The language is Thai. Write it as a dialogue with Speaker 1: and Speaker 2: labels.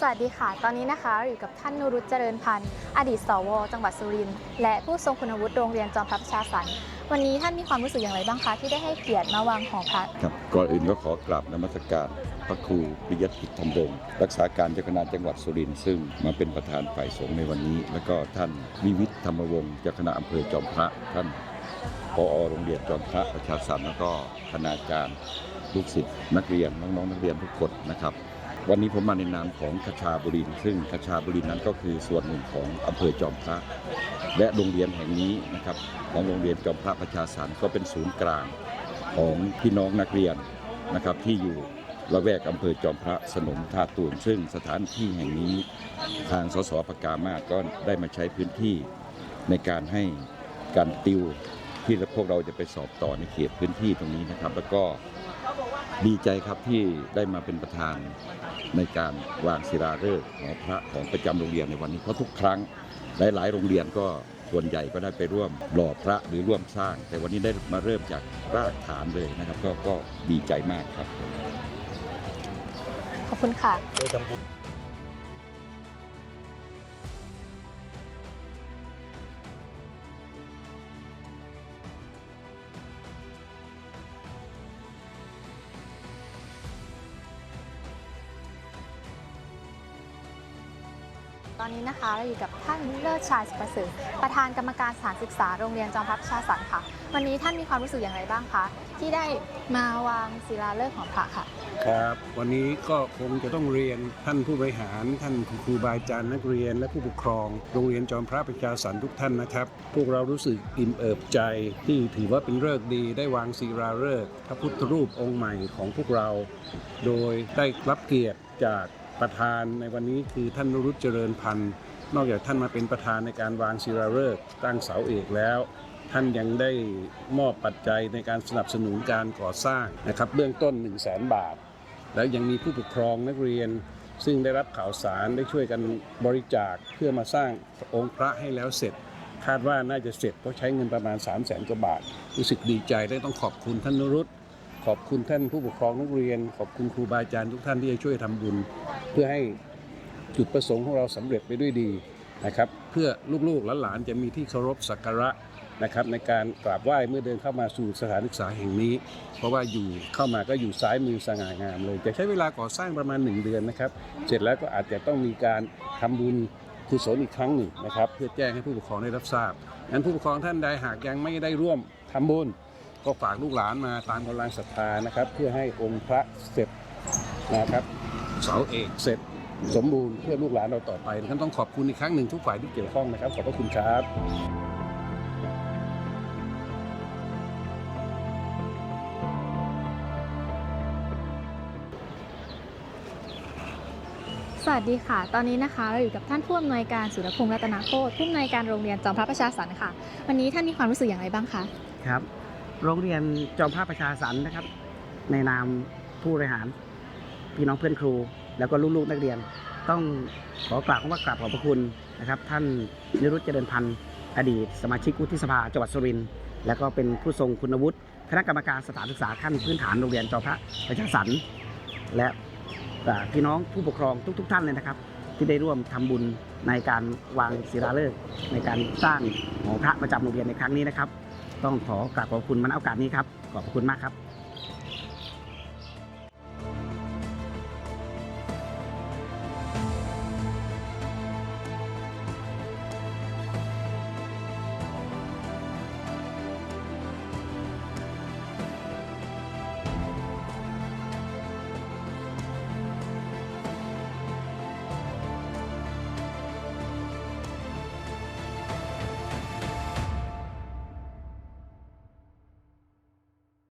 Speaker 1: สวัสดีค่ะ ตอนนี้นะคะเราอยู่กับท่านนุรุตเจริญพันธ์อดีตสว จังหวัดสุรินทร์และผู้ทรงคุณวุฒิโรงเรียนจอมพระประชาสรรค์วันนี้ท่านมีความรู้สึกอย่างไรบ้างคะ ที่ได้ให้เกียรติมาวางหอพระ
Speaker 2: ครับก่อนอื่นก็ขอกราบนมัสการพระครูปิยติธรรมวงศ์รักษาการเจ้าคณะจังหวัดสุรินทร์ซึ่งมาเป็นประธานฝ่ายสงฆ์ในวันนี้ แล้วก็ท่านวิวิทยธรรมวงศ์เจ้าคณะอำเภอจอมพระท่านปอโรงเรียนจอมพระประชาสรรค์แล้วก็คณาจารย์ลูกศิษย์นักเรียนน้องๆนักเรียนทุกคนนะครับ วันนี้ผมมาในนามของคชาบุรินทร์ซึ่งคชาบุรินทร์นั้นก็คือส่วนหนึ่งของอำเภอจอมพระและโรงเรียนแห่งนี้นะครับของโรงเรียนจอมพระประชาสรรค์ก็เป็นศูนย์กลางของพี่น้องนักเรียนนะครับที่อยู่ละแวกอำเภอจอมพระสนมท่าตูนซึ่งสถานที่แห่งนี้ทางสสปกามาศก็ได้มาใช้พื้นที่ในการให้การติวที่พวกเราจะไปสอบต่อในเขตพื้นที่ตรงนี้นะครับ แล้วก็ ดีใจครับที่ได้มาเป็นประธานในการวางศิลาฤกษ์หอพระของประจำโรงเรียนในวันนี้เพราะทุกครั้งหลายๆ โรงเรียนก็ส่วนใหญ่ก็ได้ไปร่วมหล่อพระหรือร่วมสร้าง แต่วันนี้ได้มาเริ่มจากรากฐานเลยนะครับ ก็ก็ดีใจมากครับ
Speaker 1: ขอบคุณค่ะ ตอนนี้นะคะเราอยู่กับท่านเลิศชายสุประเสริฐประธานกรรมการสถานศึกษาโรงเรียนจอมพระประชาสรรค์ค่ะ วันนี้ท่านมีความรู้สึกอย่างไรบ้างคะที่ได้มาวางศิลาฤกษ์ของพระค่ะ
Speaker 3: ครับ วันนี้ก็คงจะต้องเรียนท่านผู้บริหาร ท่านครูบาอาจารย์นักเรียน และผู้ปกครอง โรงเรียนจอมพระประชาสรรค์ทุกท่านนะครับ พวกเรารู้สึกอิ่มเอิบใจที่ถือว่าเป็นฤกษ์ดี ได้วางศิลาฤกษ์พระพุทธรูปองค์ใหม่ของพวกเรา โดยได้รับเกียรติจาก ประธานในวันนี้คือท่านนรุจเจริญพันธ์ นอกจากท่านมาเป็นประธานในการวางศิลาฤกษ์ตั้งเสาเอกแล้ว ท่านยังได้มอบปัจจัยในการสนับสนุนการก่อสร้างนะครับเบื้องต้น 1 0 0 0 0แบาท แล้วยังมีผู้ปกครองนักเรียน ซึ่งได้รับข่าวสารได้ช่วยกันบริจาคเพื่อมาสร้างองค์พระให้แล้วเสร็จคาดว่าน่าจะเสร็จเพราะใช้เงินประมาณ 3 0 0แสนกว่าบาท รู้สึกดีใจได้ต้องขอบคุณท่านนรุตขอบคุณท่านผู้ปกครองนักเรียน ขอบคุณครูบาอาจารย์ทุกท่านที่ช่วยทำบุญ พื่อให้จุดประสงค์ของเราสำเร็จไปด้วยดีนะครับเพื่อลูกๆหลานๆจะมีที่เคารพสักการะนะครับในการกราบไหว้เมื่อเดินเข้ามาสู่สถานศึกษาแห่งนี้ เพราะว่าอยู่เข้ามาก็อยู่ซ้ายมือสง่างามเลยจะใช้เวลาก่อสร้างประมาณ 1 เดือนนะครับ เสร็จแล้วก็อาจจะต้องมีการทำบุญกุศลอีกครั้งหนึ่งนะครับเพื่อแจ้งให้ผู้ปกครองได้รับทราบงั้นผู้ปกครองท่านใดหากยังไม่ได้ร่วมทำบุญก็ฝากลูกหลานมาตามกำลังศรัทธานะครับ เพื่อให้องค์พระเสร็จนะครับ เสาเอกเสร็จสมบูรณ์เพื่อลูกหลานเราต่อไปนะครับต้องขอบคุณอีกครั้งหนึ่งทุกฝ่ายที่เกี่ยวข้องนะครับ ขอบพระคุณครับ
Speaker 1: สวัสดีค่ะ ตอนนี้นะคะเราอยู่กับท่านผู้อำนวยการสุรพงษ์รัตนโคตรผู้อำนวยการโรงเรียนจอมพระประชาสรรค์ค่ะ วันนี้ท่านมีความรู้สึกอย่างไรบ้างคะ
Speaker 4: ครับ โรงเรียนจอมพระประชาสรรค์นะครับ ในนามผู้บริหาร พี่น้องเพื่อนครู แล้วก็ลูกๆนักเรียน ต้องขอกราบคำว่ากราบขอบพระคุณนะครับ ท่านนิรุตเจริญพันธ์อดีต สมาชิกวุฒิสภาจังหวัดสุรินทร์แล้วก็เป็นผู้ทรงคุณวุฒิคณะกรรมการสถานศึกษาขั้นพื้นฐานโรงเรียนจอพระประชาสรรค์และพี่น้องผู้ปกครองทุก ๆท่านเลยนะครับ ที่ได้ร่วมทำบุญในการวางศิลาฤกษ์ในการสร้างหอพระประจำโรงเรียนในครั้งนี้นะครับ ต้องขอกราบขอบคุณมาณโอกาสนี้ครับขอบคุณมากครับ